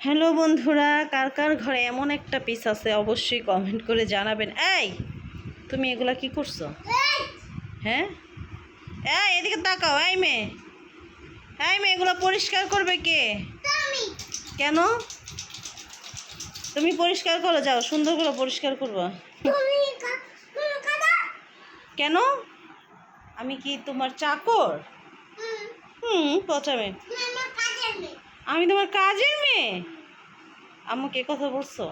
Hello বন্ধুরা, কার কার ঘরে এমন একটা পিস আছে অবশ্যই কমেন্ট করে জানাবেন। এই, তুমি এগুলা কি করছ? হ্যাঁ? এই, এদিকে তাকাও, এই মেয়ে। এই মেয়ে, এগুলো পরিষ্কার করবে কে? কেন? তুমি পরিষ্কার করো, যাও, সুন্দর করে পরিষ্কার করবা। কেন? আমি কি তোমার চাকর? হুম পচাবে আমি তোমার কাজের মেয়ে? আমাকে এ কথা বলছো?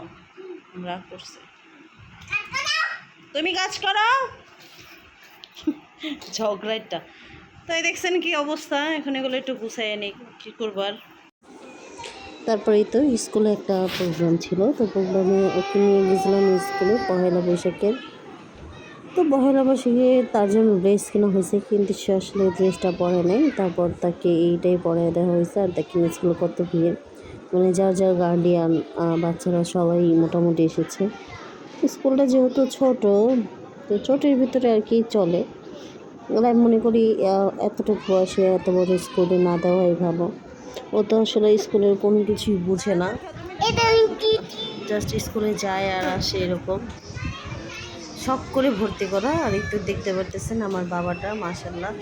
রাগ করছে। তুমি কাজ করো। ঝগড়াটা তাই দেখছেন কি অবস্থা? এখন এগুলো একটু গুছাই নিই কী করবার তারপরেই তো স্কুলে একটা প্রোগ্রাম ছিল, তো প্রোগ্রামে ওকে নিয়ে গেছিলাম স্কুলে, পহেলা বৈশাখের। তো পহেলা বৈশাখে তার জন্য ড্রেস কেনা হয়েছে কিন্তু সে আসলে ড্রেসটা পরে নেই। তারপর তাকে এইটাই পরে দেওয়া হয়েছে আর তাকে স্কুলে কত ভিড় মানে যার যার গার্ডিয়ান বাচ্চারা সবাই মোটামুটি এসেছে। স্কুলটা যেহেতু ছোট তো ছোটোর ভিতরে আর কি চলে। আমি মনে করি এতটুকু বয়সে এত বড় স্কুলে না দেওয়াই ভালো। ও তো আসলে স্কুলের কোনো কিছুই বুঝে না। জাস্ট স্কুলে যায় আর আসে এরকম। শখ করে ভর্তি করা আর একটু দেখতে পারতেছেন আমার বাবাটা মাশাল্লাহ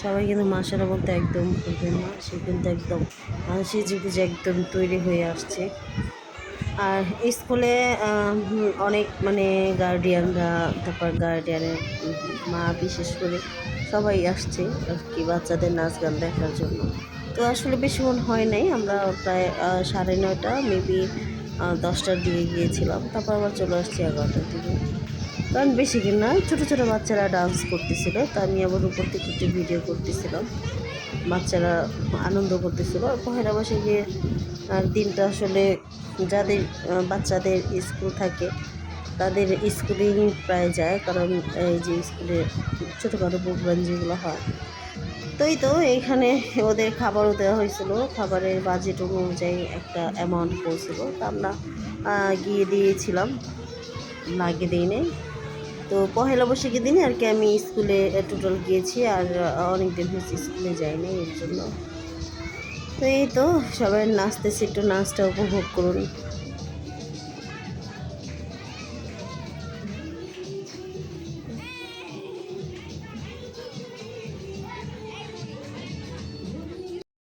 সবাই কিন্তু মাশাল্লাহ বলতে একদম ভুলবে না সে কিন্তু একদম আহ, সেজে গুজে একদম তৈরি হয়ে আসছে। আর স্কুলে অনেক মানে গার্ডিয়ানরা তারপর গার্ডিয়ানের মা বিশেষ করে সবাই আসছে আর কি বাচ্চাদের নাচ গান দেখার জন্য। তো আসলে বেশিক্ষণ হয় নাই আমরা প্রায় সাড়ে নয়টা মেবি দশটার দিকে গিয়েছিলাম তারপর আবার চলে আসছি এগারোটার দিকে। কারণ বেশি দিন না, ছোটো ছোটো বাচ্চারা ডান্স করতেছিল, তা আমি আবার উপর থেকে একটু ভিডিও করতেছিলাম বাচ্চারা আনন্দ করতেছিল। পহেলা আর দিনটা আসলে যাদের বাচ্চাদের স্কুল থাকে, তাদের স্কুলেই প্রায় যায়, কারণ এই যে স্কুলে ছোটোখাটো প্রোগ্রাম যেগুলো হয়। তো এই তো এইখানে ওদের খাবারও দেওয়া হয়েছিল। খাবারের বাজেট অনুযায়ী একটা অ্যামাউন্ট পড়ছিল। তা আমরা গিয়ে দিয়েছিলাম। লাগে দিই নেই তো পহেলা বৈশাখের দিনে আর কি আমি স্কুলে টোটাল গিয়েছি আর অনেক দিন হয়েছে স্কুলে যাইনি এর জন্য। তো এই তো, সবাই নাচতেছে, একটু নাচটা উপভোগ করুন।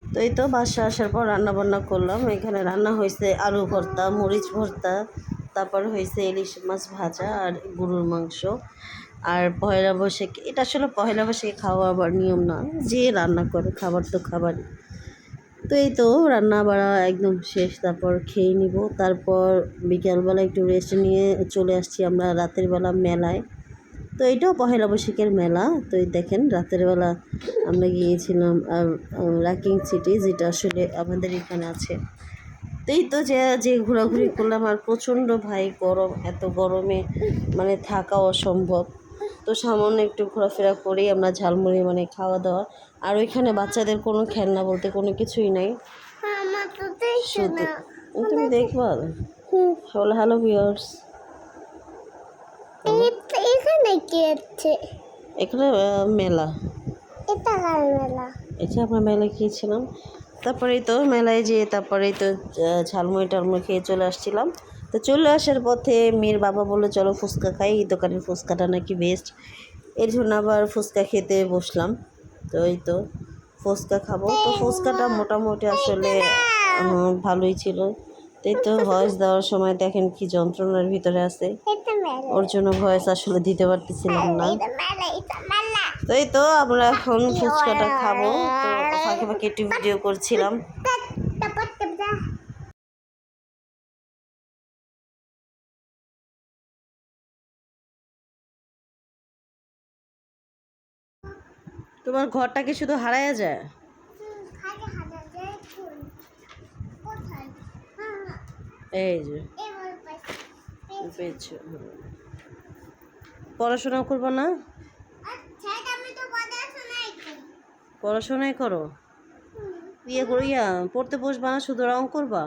তো এই তো বাসা আসার পর রান্না বান্না করলাম। এখানে রান্না হয়েছে আলু ভর্তা, মরিচ ভর্তা তারপর হয়েছে ইলিশ মাছ ভাজা আর গরুর মাংস আর পয়লা বৈশাখে। এটা আসলে পয়লা বৈশাখে খাওয়া আবার নিয়ম না। যে রান্না করে খাবার তো খাবারই। তো এই তো রান্না বাড়া একদম শেষ। তারপর খেয়ে নিব। তারপর বিকেলবেলা একটু রেস্ট নিয়ে চলে আসছি আমরা রাতের বেলা মেলায়। তো এটাও পহেলা বৈশাখের মেলা। তো এই দেখেন রাতের বেলা আমরা গিয়েছিলাম রাকিং সিটি যেটা আসলে আমাদের এখানে আছে। তো এই তো যে যে ঘোরাঘুরি করলাম আর প্রচণ্ড ভাই গরম এত গরমে মানে থাকা অসম্ভব। তো সামান্য একটু ঘোরাফেরা করেই আমরা ঝালমুড়ি মানে খাওয়া দাওয়া। আর ওইখানে বাচ্চাদের কোনো খেলনা বলতে কোনো কিছুই নাই। তুমি দেখবা? Hello viewers. এখানে কি আছে? এখানে মেলা। এটা মেলা? আমরা মেলায় গিয়েছিলাম। তারপরেই তো মেলায় যেয়ে তারপরেই তো ঝালমুড়ি টালমুড়ি খেয়ে চলে আসছিলাম। তো চলে আসার পথে মেয়ের বাবা বলল, চলো ফুচকা খাই, এই দোকানের ফুচকাটা নাকি বেস্ট এর জন্য আবার ফুচকা খেতে বসলাম। তো এই তো ফুচকা খাব। তো ফুচকাটা মোটামুটি আসলে ভালোই ছিল। এই তো ভয়েস দেওয়ার সময় দেখেন কি যন্ত্রণার ভিতরে আছে। ওর জন্য ভয়েস আসলে দিতে পারতেছিলাম না। তো এই তো আমরা এখন ফুচকাটা খাব। তো ফাঁকে ফাঁকে একটু ভিডিও করছিলাম। তোমার ঘরটা কি শুধু হারায়া যায়? এই যে। পড়াশোনা করব না আচ্ছা আমি তো পড়াশোনাই করি পড়াশোনাই করো। ইয়ে করো ইয়া পড়তে বসবা না শুধু রং করবা।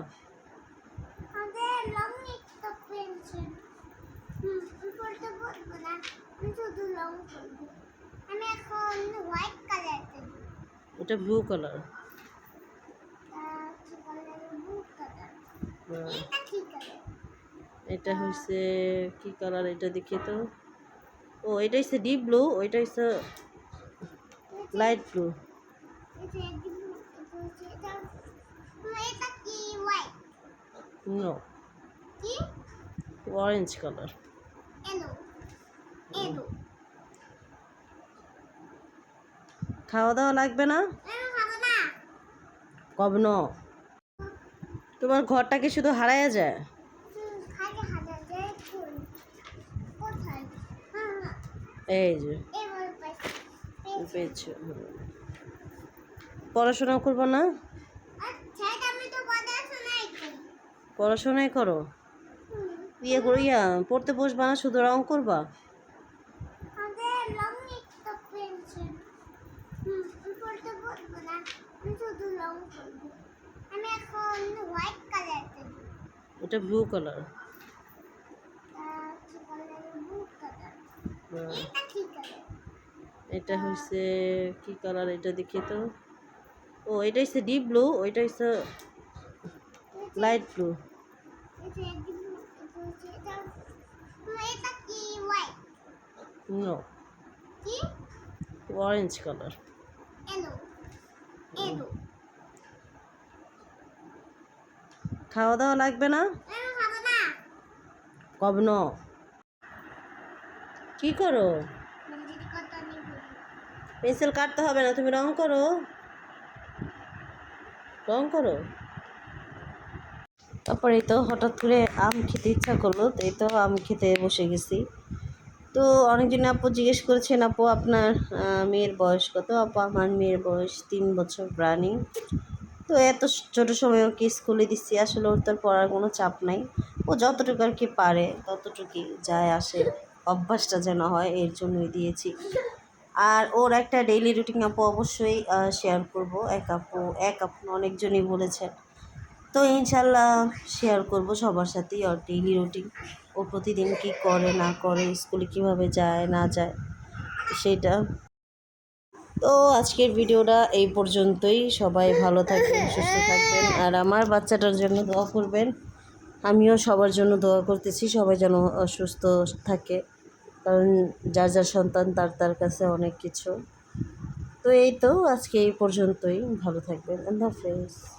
এটা ব্লু কালার হ্যাঁ। কালার এটা হচ্ছে কি কালার এটা দেখি তো? ও এটা হচ্ছে ডিপ ব্লু ওইটা হচ্ছে লাইট ব্লু এটা কি অরেঞ্জ কালার খাওয়া দাওয়া লাগবে না? আমি খাব না কব ন? তোমার ঘরটা কি শুধু হারাইয়া যায়? এই যে। পেয়েছি। পড়াশোনা করব না? পড়াশোনাই করো। ইয়ে করো ইয়া পড়তে বসবা না শুধু রং করবা? এটা ব্লু কালার এটা হচ্ছে কি কালার এটা দেখি তো? ও এটা হচ্ছে ডিপ ব্লু ওইটা হচ্ছে light blue no orange colour খাওয়া দাওয়া লাগবে না? আমি খাব না কব ন কি করো পেন্সিল কাটতে হবে না তুমি রং করো। রং করো। তারপরে তো হঠাৎ করে আম খেতে ইচ্ছা করল, তো এই তো আম খেতে বসে গেছি। তো অনেকজন আপু জিজ্ঞেস করেছেন, আপু, আপনার মেয়ের বয়স কত? আপু, আমার মেয়ের বয়স তিন বছর প্রাণী তো এত ছোটো সময় ওকে স্কুলে দিচ্ছি, আসলে ওর তোর পড়ার কোনো চাপ নাই। ও যতটুকু আর কি পারে, ততটুকুই যায় আসে, অভ্যাসটা যেন হয়, এর জন্যই দিয়েছি। আর ওর একটা ডেইলি রুটিন আপু অবশ্যই শেয়ার করব। এক আপু এক আপু অনেকজনই বলেছেন। তো ইনশাল্লাহ শেয়ার করব সবার সাথেই ওর ডেইলি রুটিন ও প্রতিদিন কি করে, না করে স্কুলে কীভাবে যায়, না যায়, সেটা। তো আজকের ভিডিওটা এই পর্যন্তই। সবাই ভালো থাকবেন, সুস্থ থাকবেন। আর আমার বাচ্চাটার জন্য দোয়া করবেন। আমিও সবার জন্য দোয়া করতেছি, সবাই যেন সুস্থ থাকে। কারণ যার যার সন্তান, তার তার কাছে অনেক কিছু। তো এই তো, আজকে এই পর্যন্তই। ভালো থাকবেন। আল্লাহ হাফেজ।